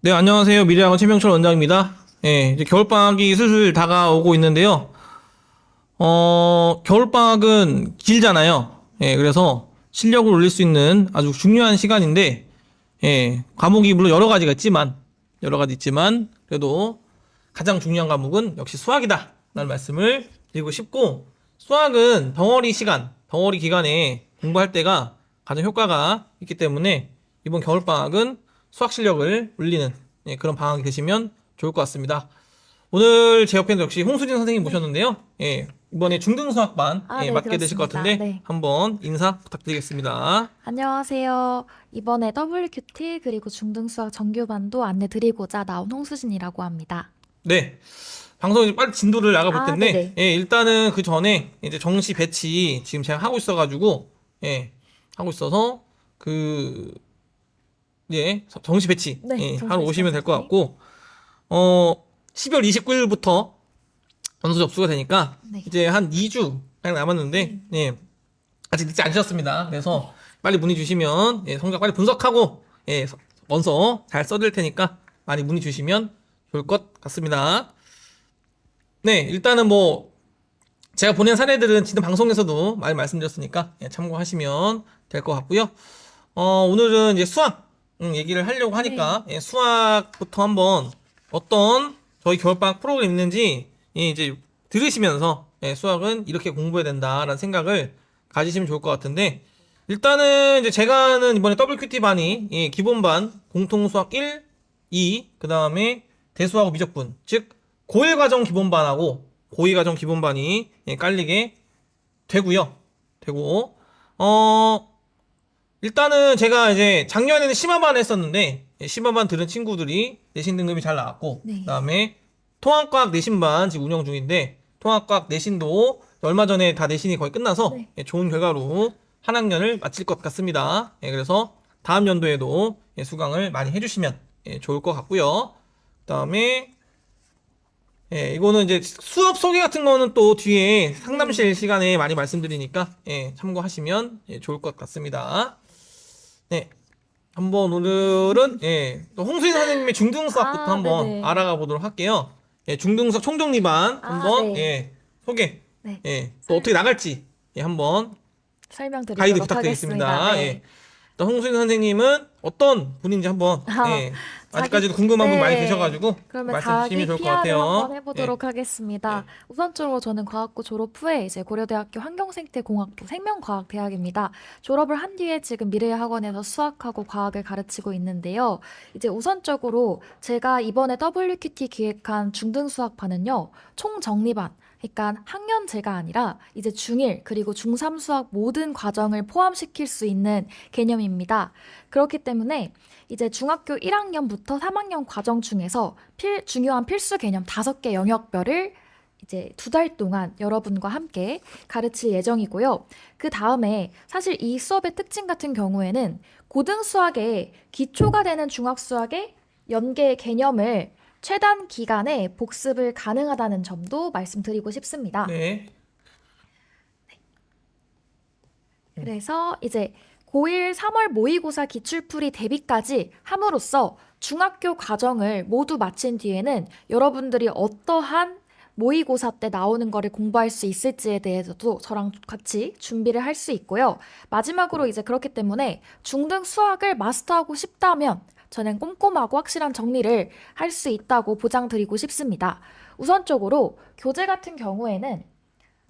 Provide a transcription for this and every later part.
네, 안녕하세요. 미래학원 최명철 원장입니다. 예, 이제 겨울방학이 슬슬 다가오고 있는데요. 어, 겨울방학은 길잖아요. 예, 그래서 실력을 올릴 수 있는 아주 중요한 시간인데, 예, 과목이 물론 여러 가지가 있지만, 여러 가지 있지만, 그래도 가장 중요한 과목은 역시 수학이다. 라는 말씀을 드리고 싶고, 수학은 덩어리 시간, 덩어리 기간에 공부할 때가 가장 효과가 있기 때문에 이번 겨울방학은 수학 실력을 올리는 예, 그런 방학이 되시면 좋을 것 같습니다. 오늘 제 옆에는 역시 홍수진 선생님 모셨는데요. 예, 이번에 중등 수학반 아, 예, 네, 맡게 되실 것 그렇습니다. 같은데 네. 한번 인사 부탁드리겠습니다. 안녕하세요. 이번에 WQT 그리고 중등수학 정규반도 안내 드리고자 나온 홍수진이라고 합니다. 네. 방송 이제 빨리 진도를 나가볼 아, 텐데, 네네. 예, 일단은 그 전에 이제 정시 배치 지금 제가 하고 있어가지고, 예, 하고 있어서 그, 예, 정시 배치, 네, 예, 정시 하러 오시면 될 것. 같고, 어, 12월 29일부터 원서 접수가 되니까, 네. 이제 한 2주 딱 남았는데, 예, 아직 늦지 않으셨습니다. 그래서 빨리 문의 주시면, 예, 성적 빨리 분석하고, 예, 서- 원서 잘 써드릴 테니까 많이 문의 주시면 좋을 것 같습니다. 네, 일단은 뭐 제가 보낸 사례들은 지난 방송에서도 많이 말씀드렸으니까 예, 참고하시면 될 것 같고요. 어, 오늘은 이제 수학 음, 얘기를 하려고 하니까 예, 수학부터 한번 어떤 저희 겨울방학 프로그램 있는지 예, 이제 들으시면서 예, 수학은 이렇게 공부해야 된다라는 생각을 가지시면 좋을 것 같은데 일단은 이제 제가 하는 이번에 WQT 반이 예, 기본반 공통수학 1, 2, 그 다음에 대수하고 미적분, 즉 고1 과정 기본반하고 고2 과정 기본반이 예, 깔리게 되고요. 되고 어 일단은 제가 이제 작년에는 심화반 했었는데 예, 심화반 들은 친구들이 내신 등급이 잘 나왔고 네. 그다음에 통합과학 내신반 지금 운영 중인데 통합과학 내신도 얼마 전에 다 내신이 거의 끝나서 네. 예, 좋은 결과로 한 학년을 마칠 것 같습니다. 예, 그래서 다음 연도에도 예, 수강을 많이 해주시면 예, 좋을 것 같고요. 그다음에 예, 이거는 이제 수업 소개 같은 거는 또 뒤에 상담실 시간에 많이 말씀드리니까 예, 참고하시면 예, 좋을 것 같습니다. 네. 한번 오늘은 예, 또 홍수인 선생님의 중등수학부터 아, 한번 네네. 알아가 보도록 할게요. 예, 중등수학 총정리반 아, 한번 네. 예, 소개 네. 예, 또 어떻게 나갈지 예, 한번 설명드리도록 가이드 부탁드리겠습니다. 하겠습니다. 네. 예. 또 홍수인 선생님은 어떤 분인지 한번 아, 예, 아직까지도 궁금한 분 네. 많이 계셔가지고 그러면 말씀 자기 주시면 좋을 것 PR을 같아요. 한번 해보도록 하겠습니다. 네. 우선적으로 저는 과학부 졸업 후에 이제 고려대학교 환경생태공학부 생명과학대학입니다. 졸업을 한 뒤에 지금 미래학원에서 수학하고 과학을 가르치고 있는데요. 이제 우선적으로 제가 이번에 WQT 기획한 중등수학반은요, 총정리반. 그러니까 학년제가 아니라 이제 중1 그리고 중3 수학 모든 과정을 포함시킬 수 있는 개념입니다. 그렇기 때문에 이제 중학교 1학년부터 3학년 과정 중에서 필, 중요한 필수 개념 5개 영역별을 이제 두 달 동안 여러분과 함께 가르칠 예정이고요. 그 다음에 사실 이 수업의 특징 같은 경우에는 고등 수학의 기초가 되는 중학 수학의 연계 개념을 최단 기간에 복습을 가능하다는 점도 말씀드리고 싶습니다. 네. 그래서 이제 고1 3월 모의고사 기출풀이 대비까지 함으로써 중학교 과정을 모두 마친 뒤에는 여러분들이 어떠한 모의고사 때 나오는 거를 공부할 수 있을지에 대해서도 저랑 같이 준비를 할 수 있고요. 마지막으로 이제 그렇기 때문에 중등 수학을 마스터하고 싶다면 저는 꼼꼼하고 확실한 정리를 할 수 있다고 보장드리고 싶습니다. 우선적으로 교재 같은 경우에는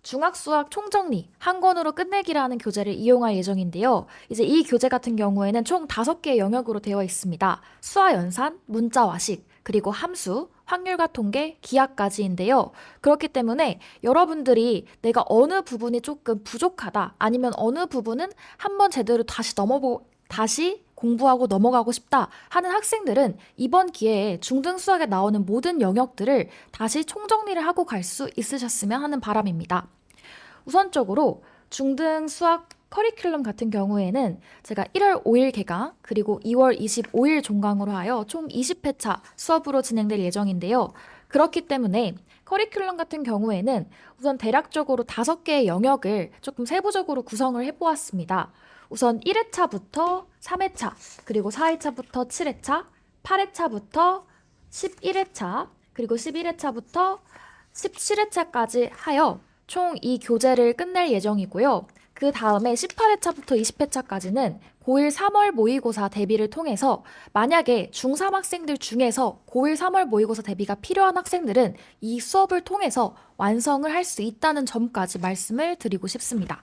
중학 수학 총정리 한 권으로 끝내기라는 교재를 이용할 예정인데요. 이제 이 교재 같은 경우에는 총 다섯 개의 영역으로 되어 있습니다. 수화 연산, 문자 와 식, 그리고 함수, 확률과 통계, 기하까지인데요. 그렇기 때문에 여러분들이 내가 어느 부분이 조금 부족하다, 아니면 어느 부분은 한번 제대로 다시 넘어보, 다시 공부하고 넘어가고 싶다 하는 학생들은 이번 기회에 중등 수학에 나오는 모든 영역들을 다시 총정리를 하고 갈 수 있으셨으면 하는 바람입니다. 우선적으로 중등 수학 커리큘럼 같은 경우에는 제가 1월 5일 개강 그리고 2월 25일 종강으로 하여 총 20회차 수업으로 진행될 예정인데요. 그렇기 때문에 커리큘럼 같은 경우에는 우선 대략적으로 다섯 개의 영역을 조금 세부적으로 구성을 해보았습니다. 우선 1회차부터 3회차, 그리고 4회차부터 7회차, 8회차부터 11회차, 그리고 11회차부터 17회차까지 하여 총 이 교재를 끝낼 예정이고요. 그 다음에 18회차부터 20회차까지는 고1 3월 모의고사 대비를 통해서 만약에 중3 학생들 중에서 고1 3월 모의고사 대비가 필요한 학생들은 이 수업을 통해서 완성을 할 수 있다는 점까지 말씀을 드리고 싶습니다.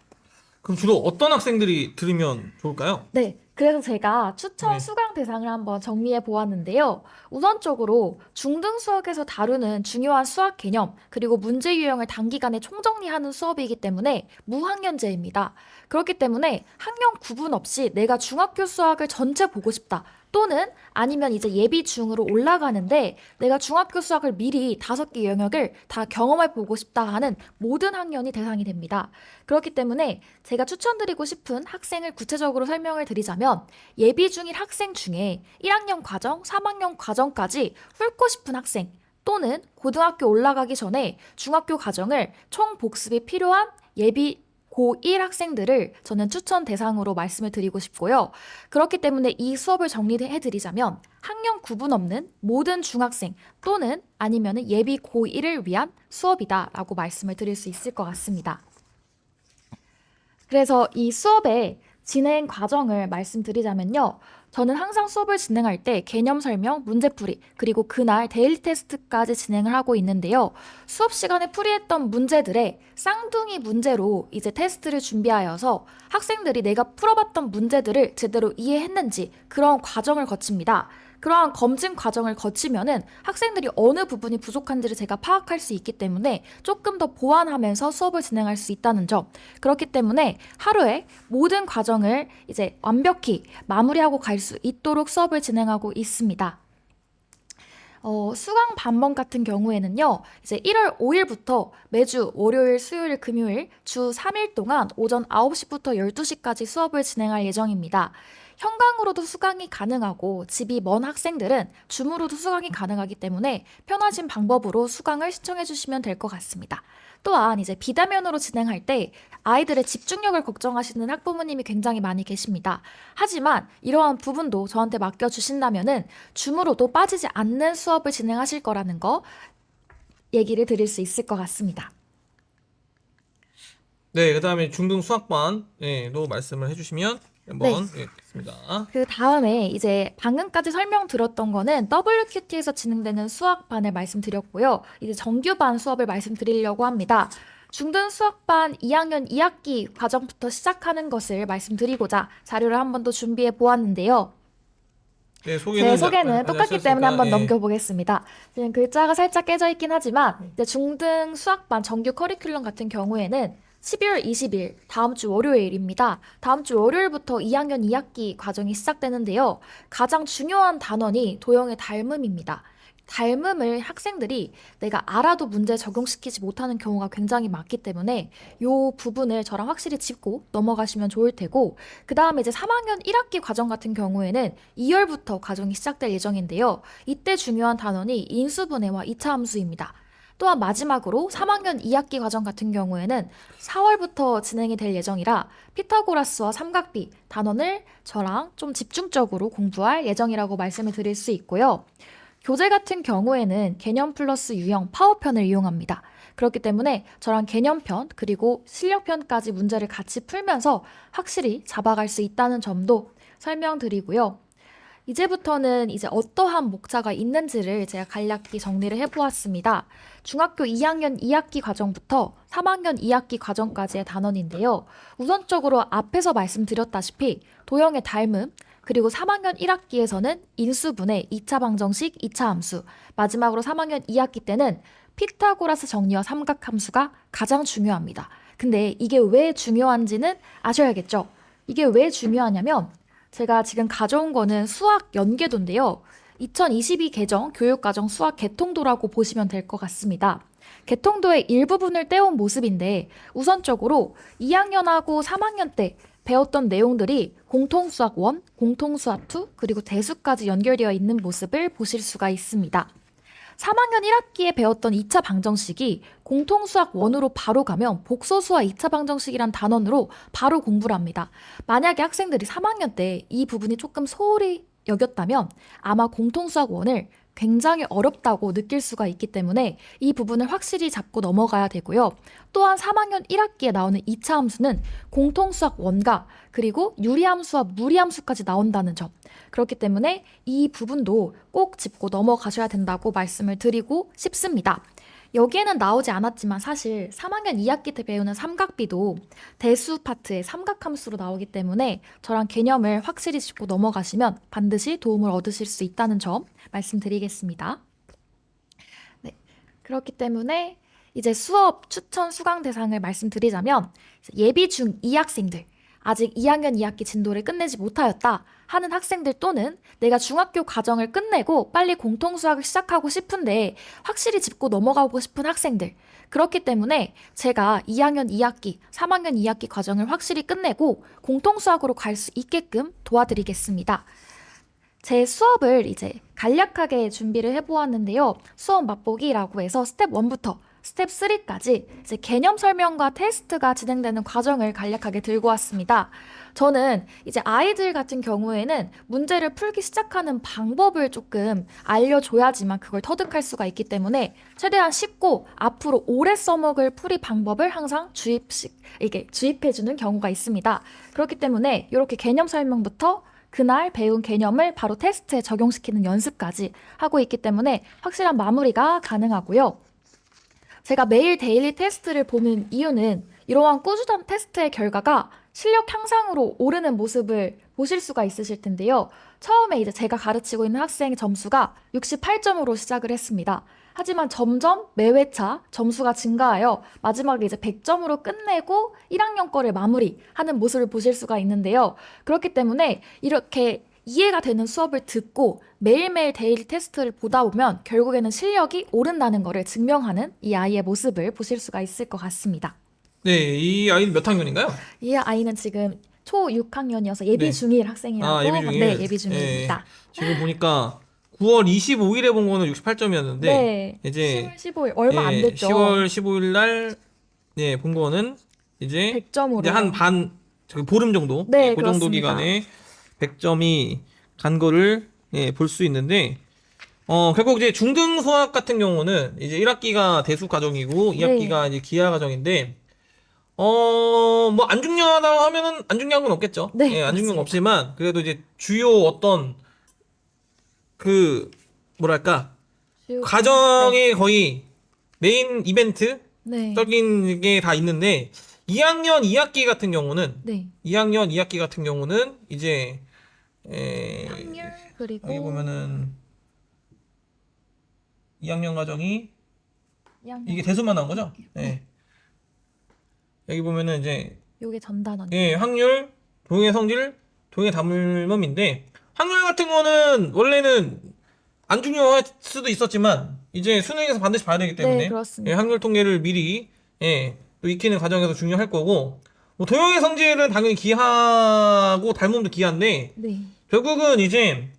그럼 주로 어떤 학생들이 들으면 좋을까요? 네. 그래서 제가 추천 네. 수강 대상을 한번 정리해 보았는데요. 우선적으로 중등 수학에서 다루는 중요한 수학 개념, 그리고 문제 유형을 단기간에 총정리하는 수업이기 때문에 무학년제입니다. 그렇기 때문에 학년 구분 없이 내가 중학교 수학을 전체 보고 싶다. 또는 아니면 이제 예비 중으로 올라가는데 내가 중학교 수학을 미리 다섯 개 영역을 다 경험해 보고 싶다 하는 모든 학년이 대상이 됩니다. 그렇기 때문에 제가 추천드리고 싶은 학생을 구체적으로 설명을 드리자면 예비 중일 학생 중에 1학년 과정, 3학년 과정까지 훑고 싶은 학생 또는 고등학교 올라가기 전에 중학교 과정을 총 복습이 필요한 예비 고1 학생들을 저는 추천 대상으로 말씀을 드리고 싶고요. 그렇기 때문에 이 수업을 정리해 드리자면 학년 구분 없는 모든 중학생 또는 아니면 예비 고1을 위한 수업이다라고 말씀을 드릴 수 있을 것 같습니다. 그래서 이 수업의 진행 과정을 말씀드리자면요. 저는 항상 수업을 진행할 때 개념 설명, 문제풀이, 그리고 그날 데일리 테스트까지 진행을 하고 있는데요. 수업 시간에 풀이했던 문제들의 쌍둥이 문제로 이제 테스트를 준비하여서 학생들이 내가 풀어봤던 문제들을 제대로 이해했는지 그런 과정을 거칩니다. 그러한 검증 과정을 거치면은 학생들이 어느 부분이 부족한지를 제가 파악할 수 있기 때문에 조금 더 보완하면서 수업을 진행할 수 있다는 점. 그렇기 때문에 하루에 모든 과정을 이제 완벽히 마무리하고 갈 수 있도록 수업을 진행하고 있습니다. 어, 수강 반번 같은 경우에는요, 이제 1월 5일부터 매주 월요일, 수요일, 금요일 주 3일 동안 오전 9시부터 12시까지 수업을 진행할 예정입니다. 현강으로도 수강이 가능하고 집이 먼 학생들은 줌으로도 수강이 가능하기 때문에 편하신 방법으로 수강을 신청해 주시면 될 것 같습니다. 또한 이제 비대면으로 진행할 때 아이들의 집중력을 걱정하시는 학부모님이 굉장히 많이 계십니다. 하지만 이러한 부분도 저한테 맡겨 주신다면은 줌으로도 빠지지 않는 수업을 진행하실 거라는 거 얘기를 드릴 수 있을 것 같습니다. 네, 그다음에 중등 수학반도 말씀을 해주시면 한번 예, 겠습니다. 그 다음에 이제 방금까지 설명드렸던 거는 WQT에서 진행되는 수학반을 말씀드렸고요. 이제 정규반 수업을 말씀드리려고 합니다. 중등 수학반 2학년 2학기 과정부터 시작하는 것을 말씀드리고자 자료를 한 번 더 준비해 보았는데요. 네, 소개는 제 이제 소개는 똑같기 때문에 한번 예. 넘겨보겠습니다. 지금 글자가 살짝 깨져 있긴 하지만 이제 중등 수학반 정규 커리큘럼 같은 경우에는 12월 20일 다음 주 월요일입니다. 다음 주 월요일부터 2학년 2학기 과정이 시작되는데요. 가장 중요한 단원이 도형의 닮음입니다. 닮음을 학생들이 내가 알아도 문제 적용시키지 못하는 경우가 굉장히 많기 때문에 이 부분을 저랑 확실히 짚고 넘어가시면 좋을 테고 그 다음에 이제 3학년 1학기 과정 같은 경우에는 2월부터 과정이 시작될 예정인데요. 이때 중요한 단원이 인수분해와 이차 함수입니다. 또한 마지막으로 3학년 2학기 과정 같은 경우에는 4월부터 진행이 될 예정이라 피타고라스와 삼각비 단원을 저랑 좀 집중적으로 공부할 예정이라고 말씀을 드릴 수 있고요. 교재 같은 경우에는 개념 플러스 유형 파워편을 이용합니다. 그렇기 때문에 저랑 개념편 그리고 실력편까지 문제를 같이 풀면서 확실히 잡아갈 수 있다는 점도 설명드리고요. 이제부터는 이제 어떠한 목차가 있는지를 제가 간략히 정리를 해보았습니다. 중학교 2학년 2학기 과정부터 3학년 2학기 과정까지의 단원인데요. 우선적으로 앞에서 말씀드렸다시피 도형의 닮음, 그리고 3학년 1학기에서는 인수분해 2차 방정식, 2차 함수, 마지막으로 3학년 2학기 때는 피타고라스 정리와 삼각함수가 가장 중요합니다. 근데 이게 왜 중요한지는 아셔야겠죠? 이게 왜 중요하냐면 제가 지금 가져온 거는 수학 연계도인데요. 2022 개정 교육과정 수학 개통도라고 보시면 될 것 같습니다. 개통도의 일부분을 떼온 모습인데 우선적으로 2학년하고 3학년 때 배웠던 내용들이 공통수학 1, 공통수학 2, 그리고 대수까지 연결되어 있는 모습을 보실 수가 있습니다. 3학년 1학기에 배웠던 2차 방정식이 공통수학 1으로 바로 가면 복소수와 2차 방정식이란 단원으로 바로 공부를 합니다. 만약에 학생들이 3학년 때 이 부분이 조금 소홀히 여겼다면 아마 공통수학 원을 굉장히 어렵다고 느낄 수가 있기 때문에 이 부분을 확실히 잡고 넘어가야 되고요. 또한 3학년 1학기에 나오는 2차 함수는 공통수학 원가 그리고 유리함수와 무리함수까지 나온다는 점. 그렇기 때문에 이 부분도 꼭 짚고 넘어가셔야 된다고 말씀을 드리고 싶습니다. 여기에는 나오지 않았지만 사실 3학년 2학기 때 배우는 삼각비도 대수 파트의 삼각함수로 나오기 때문에 저랑 개념을 확실히 짚고 넘어가시면 반드시 도움을 얻으실 수 있다는 점 말씀드리겠습니다. 네. 그렇기 때문에 이제 수업 추천 수강 대상을 말씀드리자면 예비 중 2 학생들 아직 2학년 2학기 진도를 끝내지 못하였다 하는 학생들 또는 내가 중학교 과정을 끝내고 빨리 공통수학을 시작하고 싶은데 확실히 짚고 넘어가고 싶은 학생들 그렇기 때문에 제가 2학년 2학기, 3학년 2학기 과정을 확실히 끝내고 공통수학으로 갈 수 있게끔 도와드리겠습니다. 제 수업을 이제 간략하게 준비를 해보았는데요. 수업 맛보기라고 해서 스텝 1부터 스텝 3까지 이제 개념 설명과 테스트가 진행되는 과정을 간략하게 들고 왔습니다. 저는 이제 아이들 같은 경우에는 문제를 풀기 시작하는 방법을 조금 알려줘야지만 그걸 터득할 수가 있기 때문에 최대한 쉽고 앞으로 오래 써먹을 풀이 방법을 항상 주입식, 이게 주입해주는 경우가 있습니다. 그렇기 때문에 이렇게 개념 설명부터 그날 배운 개념을 바로 테스트에 적용시키는 연습까지 하고 있기 때문에 확실한 마무리가 가능하고요. 제가 매일 데일리 테스트를 보는 이유는 이러한 꾸준한 테스트의 결과가 실력 향상으로 오르는 모습을 보실 수가 있으실 텐데요. 처음에 이제 제가 가르치고 있는 학생의 점수가 68점으로 시작을 했습니다. 하지만 점점 매회차 점수가 증가하여 마지막에 이제 100점으로 끝내고 1학년 거를 마무리하는 모습을 보실 수가 있는데요. 그렇기 때문에 이렇게 이해가 되는 수업을 듣고 매일매일 데일리 테스트를 보다 보면 결국에는 실력이 오른다는 것을 증명하는 이 아이의 모습을 보실 수가 있을 것 같습니다. 네, 이 아이는 몇 학년인가요? 이 아이는 지금 초 6학년이어서 예비 네. 중1 학생이라고 아, 예비 중일. 네, 예비 중일입니다. 지금 보니까 9월 25일에 본 거는 68점이었는데 네. 이제 10월 15일 얼마 안 예, 됐죠. 10월 15일 날 네, 본 거는 이제 100점으로. 이제 한반 저기 보름 정도 네, 그 정도 그렇습니다. 기간에 100점이 간 거를 예, 볼 수 있는데 어 결국 이제 중등 수학 같은 경우는 이제 1학기가 대수 과정이고 네. 2학기가 이제 기하 과정인데 어 뭐 안 중요하다 하면은 안 중요한 건 없겠죠. 네, 예, 안 중요한 건. 없지만 그래도 이제 주요 어떤 그 뭐랄까 쭉- 과정의 거의 메인 이벤트 네. 적인 게 다 있는데 2학년 2학기 같은 경우는 네. 2학년 2학기 같은 경우는 이제 에, 확률 그리고 여기 보면은 2학년 과정이 2학년. 이게 대수만 나온 거죠? 네. 여기 보면은 이제 요게 전단원. 예, 확률, 동의 성질, 동의 담을mom인데 확률 같은 거는 원래는 안 중요할 수도 있었지만 이제 수능에서 반드시 봐야 되기 때문에 네, 그렇습니다. 예, 확률 통계를 미리 예, 또 익히는 과정에서 중요할 거고 뭐 도형의 성질은 당연히 기하고 닮음도 기하인데 네. 결국은 이제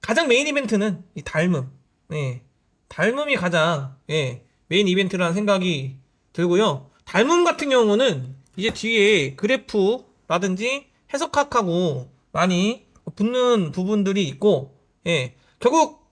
가장 메인 이벤트는 이 닮음. 예. 닮음이 가장 예, 메인 이벤트라는 생각이 들고요. 닮음 같은 경우는 이제 뒤에 그래프라든지 해석학하고 많이 붙는 부분들이 있고 예. 결국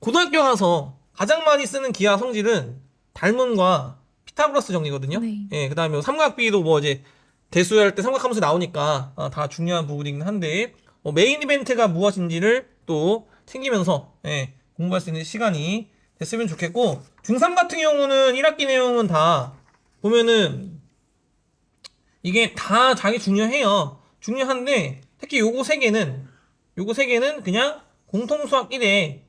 고등학교 가서 가장 많이 쓰는 기하 성질은 닮음과 피타고라스 정리거든요. 네. 예, 그 다음에 삼각비도 뭐 이제 대수할 때 삼각함수 나오니까 아, 다 중요한 부분이긴 한데 어, 메인 이벤트가 무엇인지를 또 챙기면서 예, 공부할 수 있는 시간이 됐으면 좋겠고 중3 같은 경우는 1학기 내용은 다 보면은 이게 다 자기 중요해요. 중요한데 특히 요거 세 개는 요거 세 개는 그냥 공통 수학 1에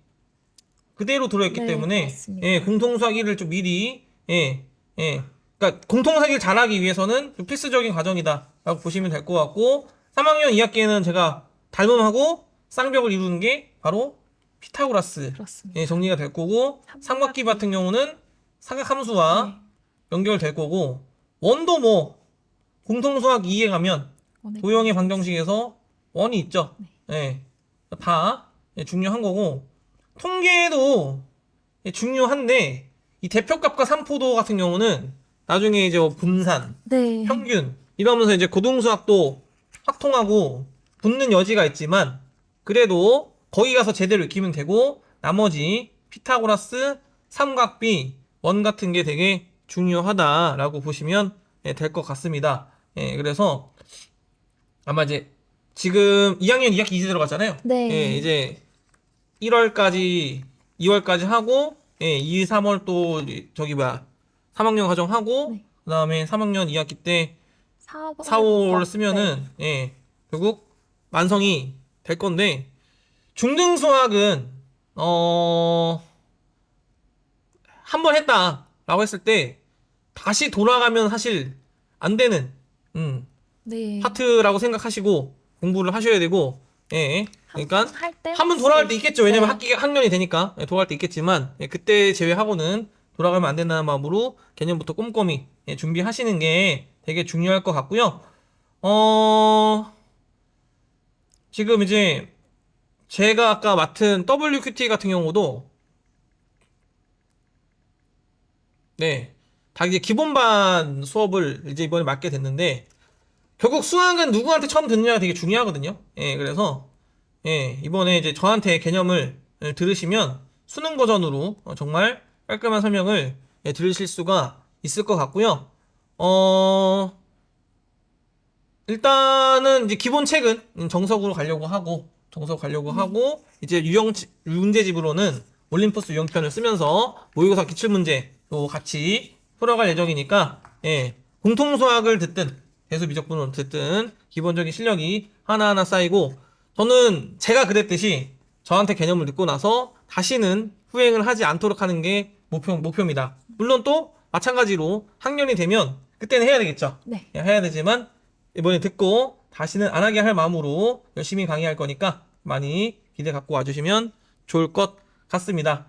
그대로 들어있기 네, 때문에 맞습니다. 예, 공통 수학 1을 좀 미리 예, 예. 그러니까 공통 수학 1을 잘하기 위해서는 좀 필수적인 과정이다라고 보시면 될 것 같고 3학년 2학기에는 제가 닮음하고 쌍벽을 이루는 게 바로 피타고라스 그렇습니다. 예, 정리가 될 거고 삼각기 같은 경우는 사각함수와 네. 연결될 거고 원도 뭐 공통수학 2에 가면 오늘 도형의 방정식에서 원이 있죠. 예. 다 예, 중요한 거고 통계도 예, 중요한데 이 대표값과 삼포도 같은 경우는 나중에 이제 뭐 분산, 네. 평균 이러면서 이제 고등수학도 확통하고 붙는 여지가 있지만 그래도 거기 가서 제대로 익히면 되고 나머지 피타고라스, 삼각비, 원 같은 게 되게 중요하다라고 보시면 예, 될 것 같습니다. 예, 그래서 아마 이제 지금 2학년 2학기 이제 들어갔잖아요. 네. 예, 이제 1월까지 2월까지 하고 예, 2, 3월 또 저기 뭐야 3학년 과정 하고 네. 그다음에 3학년 2학기 때 4월, 4월 쓰면은 예 결국 완성이 될 건데 중등 수학은 어 한 번 했다라고 했을 때 다시 돌아가면 사실 안 되는 음 네. 파트라고 생각하시고 공부를 하셔야 되고 예 그러니까 할때 한 번 돌아갈 때 있겠죠. 왜냐면 네. 학기가 학년이 되니까 예, 돌아갈 때 있겠지만 예, 그때 제외하고는 돌아가면 안 된다는 마음으로 개념부터 꼼꼼히 예, 준비하시는 게 되게 중요할 것 같고요. 어 지금 이제 제가 아까 맡은 WQT 같은 경우도 네, 다 이제 기본반 수업을 이제 이번에 맡게 됐는데 결국 수학은 누구한테 처음 듣느냐가 되게 중요하거든요. 예, 그래서 예, 이번에 이제 저한테 개념을 예, 들으시면 수능 버전으로 어, 정말 깔끔한 설명을 예, 들으실 수가 있을 것 같고요. 어, 일단은 이제 기본 책은 음, 정석으로 가려고 하고, 정석 가려고 하고, 이제 유형, 문제집으로는 올림포스 유형편을 쓰면서 모의고사 기출 문제도 같이 풀어갈 예정이니까, 예, 공통 수학을 듣든, 대수비적분을 듣든, 기본적인 실력이 하나하나 쌓이고, 저는 제가 그랬듯이 저한테 개념을 듣고 나서 다시는 후행을 하지 않도록 하는 게 목표, 목표입니다. 물론 또 마찬가지로 학년이 되면 그때는 해야 되겠죠. 네. 예, 해야 되지만 이번에 듣고 다시는 안 하게 할 마음으로 열심히 강의할 거니까 많이 기대 갖고 와주시면 좋을 것 같습니다.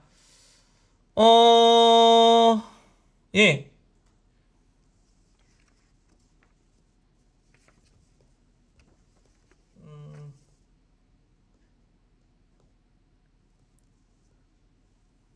어, 예.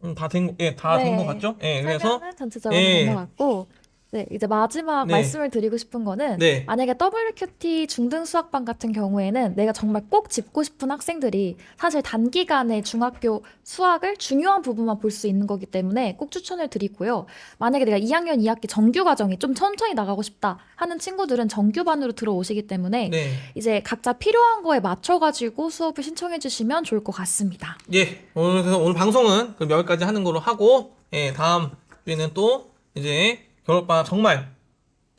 음, 다 된, 거- 예, 다 된 네. 것 같죠? 예, 그래서, 설명은 전체적으로 예. 된것 같고 네, 이제 마지막 네. 말씀을 드리고 싶은 거는 네. 만약에 WQT 중등 수학반 같은 경우에는 내가 정말 꼭 짚고 싶은 학생들이 사실 단기간에 중학교 수학을 중요한 부분만 볼 수 있는 거기 때문에 꼭 추천을 드리고요. 만약에 내가 2학년 2학기 정규 과정이 좀 천천히 나가고 싶다 하는 친구들은 정규반으로 들어오시기 때문에 네. 이제 각자 필요한 거에 맞춰 가지고 수업을 신청해 주시면 좋을 것 같습니다. 예, 오늘 그래서 오늘 방송은 그럼 여기까지 하는 걸로 하고, 예, 다음 주에는 또 이제 겨울방학 정말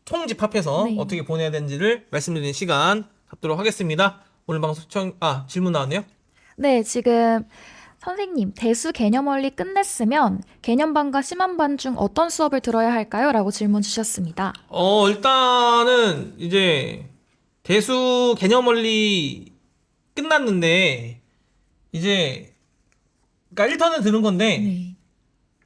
총집합해서 네. 어떻게 보내야 되는지를 말씀드리는 시간 갖도록 하겠습니다. 오늘 방송 시청, 아, 질문 나왔네요? 네, 지금 선생님, 대수 개념 원리 끝냈으면 개념반과 심한반 중 어떤 수업을 들어야 할까요? 라고 질문 주셨습니다. 어, 일단은 이제 대수 개념 원리 끝났는데, 이제, 그러니까 1턴은 들은 건데, 네.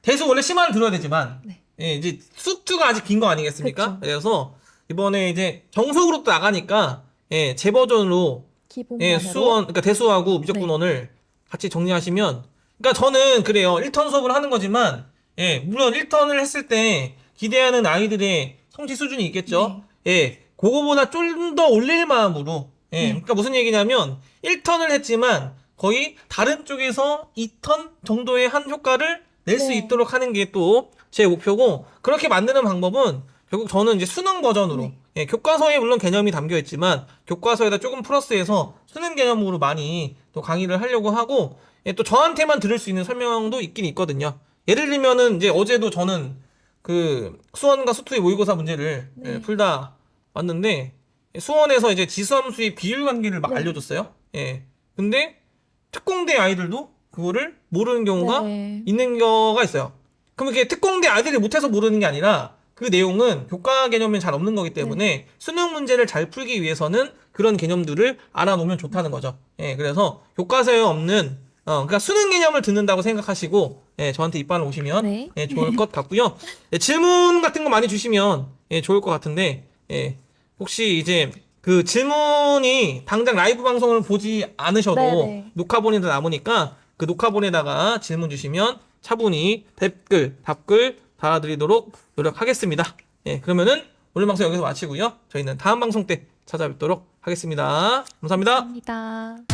대수 원래 심화를 들어야 되지만 네. 예, 이제 숙주가 아직 빈거 아니겠습니까? 그쵸. 그래서 이번에 이제 정석으로 또 나가니까 예, 제 버전으로 기본반으로. 예, 수원 그러니까 대수하고 미적분원을 같이 정리하시면 그러니까 저는 그래요. 1턴 수업을 하는 거지만 예, 물론 1턴을 했을 때 기대하는 아이들의 성취 수준이 있겠죠. 예, 그거보다 좀 더 올릴 마음으로 예, 네. 그러니까 무슨 얘기냐면 1턴을 했지만 거의 다른 쪽에서 2턴 정도의 한 효과를 낼 수 네. 있도록 하는 게 또 제 목표고 그렇게 만드는 방법은 결국 저는 이제 수능 버전으로 네. 예, 교과서에 물론 개념이 담겨 있지만 교과서에다 조금 플러스해서 수능 개념으로 많이 또 강의를 하려고 하고 예, 또 저한테만 들을 수 있는 설명도 있긴 있거든요. 예를 들면은 이제 어제도 저는 그 수원과 수투의 모의고사 문제를 예, 네. 풀다 왔는데 수원에서 이제 지수함수의 비율 관계를 막 네. 알려줬어요. 예. 근데 특공대 아이들도 그거를 모르는 경우가 네. 있는 경우가 있어요. 그럼 이게 특공대 아이들이 못해서 모르는 게 아니라 그 내용은 교과 개념이 잘 없는 거기 때문에 수능 문제를 잘 풀기 위해서는 그런 개념들을 알아놓으면 좋다는 거죠. 예, 그래서 교과서에 없는 어, 그러니까 수능 개념을 듣는다고 생각하시고 예, 저한테 입반을 오시면 네. 예, 좋을 것 같고요. 예, 질문 같은 거 많이 주시면 예, 좋을 것 같은데 예, 혹시 이제 그 질문이 당장 라이브 방송을 보지 않으셔도 네 네. 녹화본에도 남으니까 그 녹화본에다가 질문 주시면 차분히 댓글, 답글 달아드리도록 노력하겠습니다. 예, 그러면은 오늘 방송 여기서 마치고요. 저희는 다음 방송 때 찾아뵙도록 하겠습니다 감사합니다. 감사합니다.